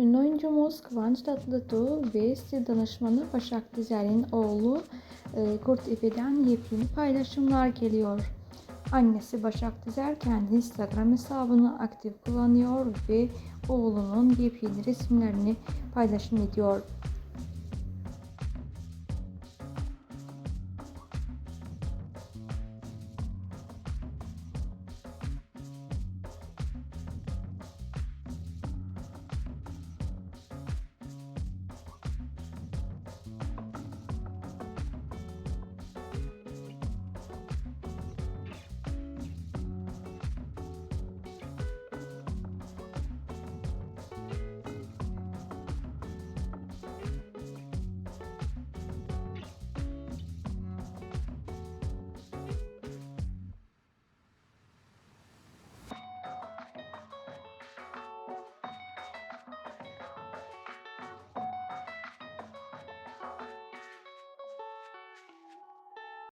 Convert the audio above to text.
Ünlü oyuncumuz Kıvanç Tatlıtuğ ve stil danışmanı Başak Dizer'in oğlu e, Kurt İpe'den yepyeni paylaşımlar geliyor. Annesi Başak Dizer kendi Instagram hesabını aktif kullanıyor ve oğlunun yepyeni resimlerini paylaşım ediyor.